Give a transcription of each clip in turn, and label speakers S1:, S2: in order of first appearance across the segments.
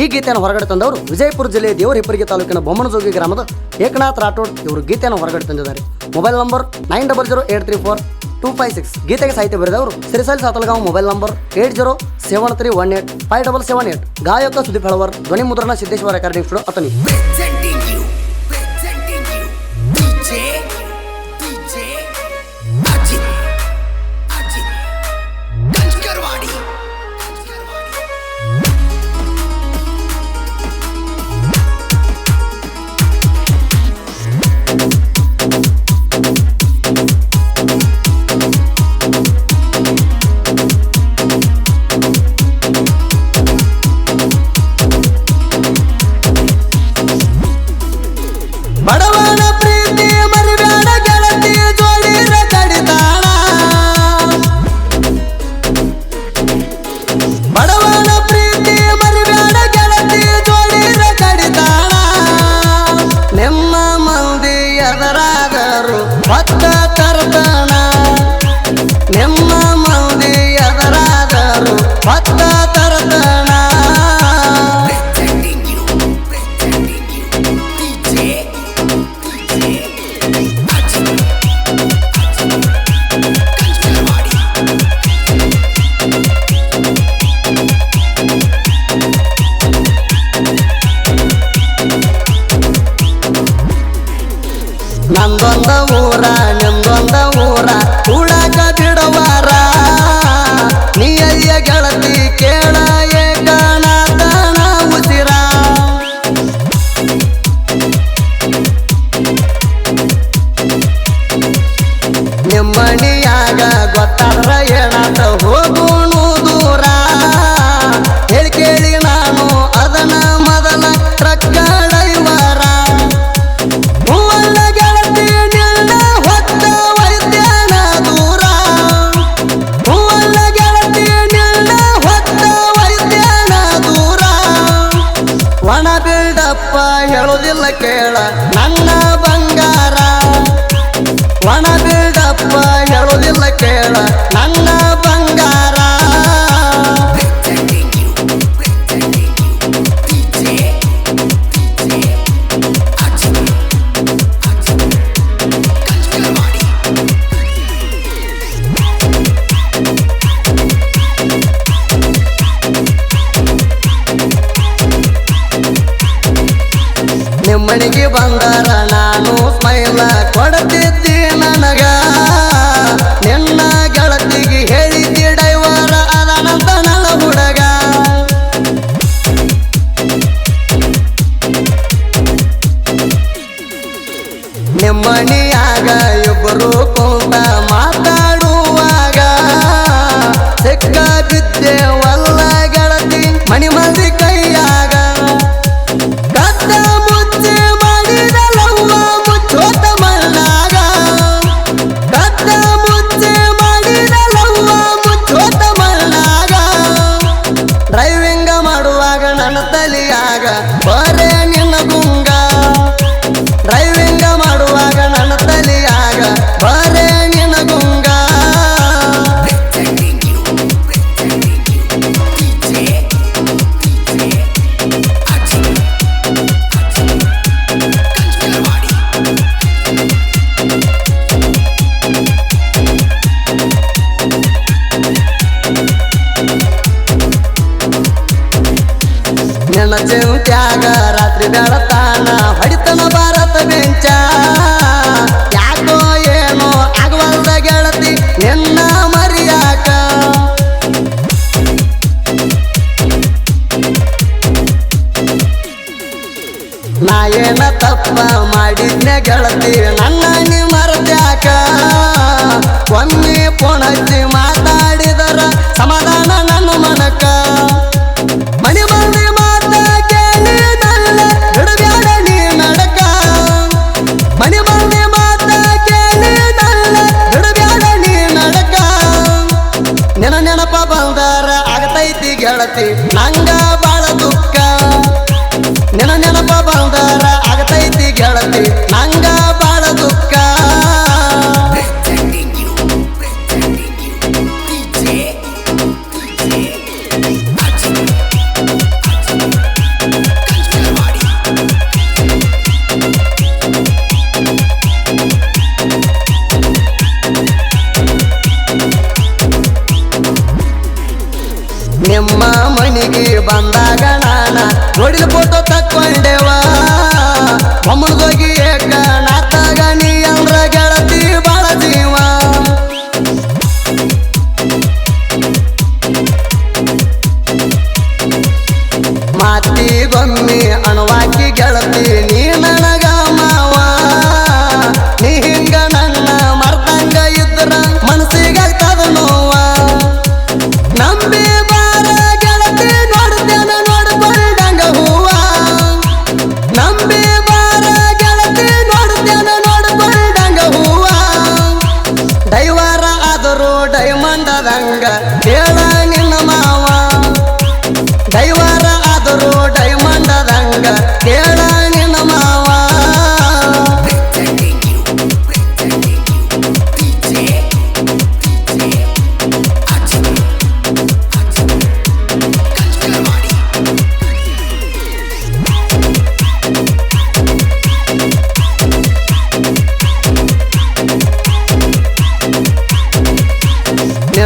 S1: ಈ ಗೀತೆಯನ್ನು ಹೊರಗಡೆ ತಂದವರು ವಿಜಯಪುರ ಜಿಲ್ಲೆಯ ದೇವರ ಹಿಪ್ಪರಿಗೆ ತಾಲೂಕಿನ ಬೊಮ್ಮನಜೋಗಿ ಗ್ರಾಮದ ಏಕನಾಥ್ ರಾಠೋಡ್ ಇವರು ಗೀತೆಯನ್ನು ಹೊರಗಡೆ ತಂದಿದ್ದಾರೆ. Mobile number nine double zero eight three four two five six. ಗೀತೆಗೆ ಸಾಹಿತ್ಯ ಬರೆದವರು Sirisal Satalgaon mobile number eight zero seven three one eight five double seven eight. ಗಾಯಕ ಸುದೀಪ್ ಹೆಳವರ್ ಧ್ವನಿ ಮುದ್ರಣ ಸಿದ್ದೇಶ್ವರ ರೆಕಾರ್ಡಿಂಗ್ ಸ್ಟುಡಿಯೋ ಅತನಿ ಬಡವನ ಪ್ರೀತಿ ಗೆಳತಿ ಜೋಡಿ ಬಡವನ ಪ್ರೀತಿ ಗೆಳತಿ ಜೋಡಿ ನಿಮ್ಮ ಮಂದಿ ಎದರಾದರು ಕೇಳ ನಿಮ್ಮನಿಗೆ ಬಂದಾರ ನಾನು ಸ್ಮೈಲ ಕೊಡತಿದ್ದೆ ನನಗ. ನಿನ್ನ ಗೆಳತಿಗೆ ಹೇಳಿದ್ದಿ ಡೈವರ, ಅದನಂತ ನನ್ನ ಹುಡುಗ. ನಿಮ್ಮನಿಯಾಗ ಇಬ್ಬರು ಕುಂತ ನಿನ್ನ ತ್ಯಾಗ ರಾತ್ರಿ ಬೆಳತಾನ ಬಂದರ ಆಗತೈತಿ ಗೆಳತಿ. ನಂಗ ಬಾಳ ದುಃಖ.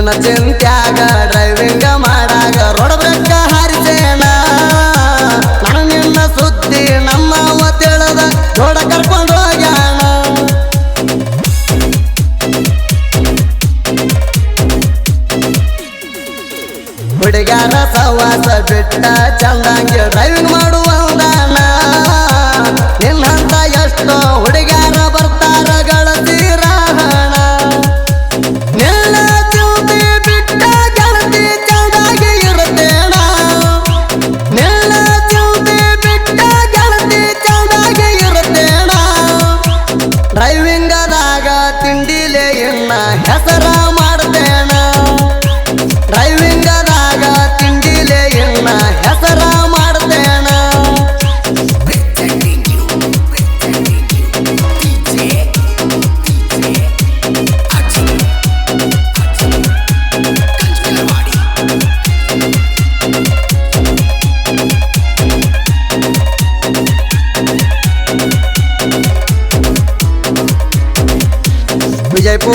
S1: ನಿನ್ನ ಚಿಂತ್ಯಾಗ ಡ್ರೈವಿಂಗ ಮಾಡಾಗ ರೋಡ್ ಬ್ರೇಕ ಹಾರಿಸೇನ? ನಾನು ನಿನ್ನ ಸುದ್ದಿ, ನಮ್ಮ ತಿಳಿದ ಜೋಡ ಕರ್ಕೊಂಡು ಹೋಗ್ಯಾಣ ಹುಡುಗಾರ ಸವಾಸ ಬಿಟ್ಟ ಚಂದಂಗೆ ಡ್ರೈವಿಂಗ್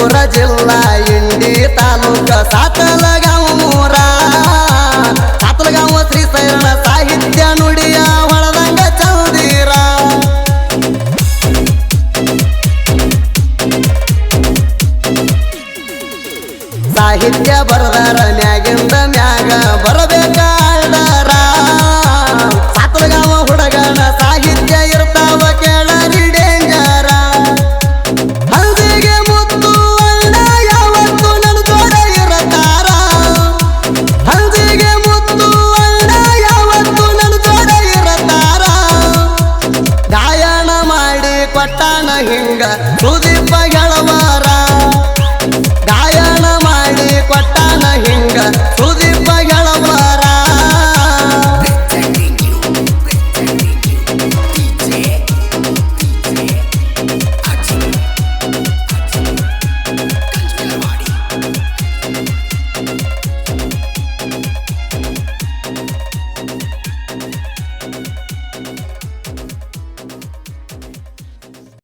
S1: ಜಿಲ್ಲಾ ಇಂಡಿ ತಾಲೂಕ ಸಾಕಲ. ಹಿಂಗ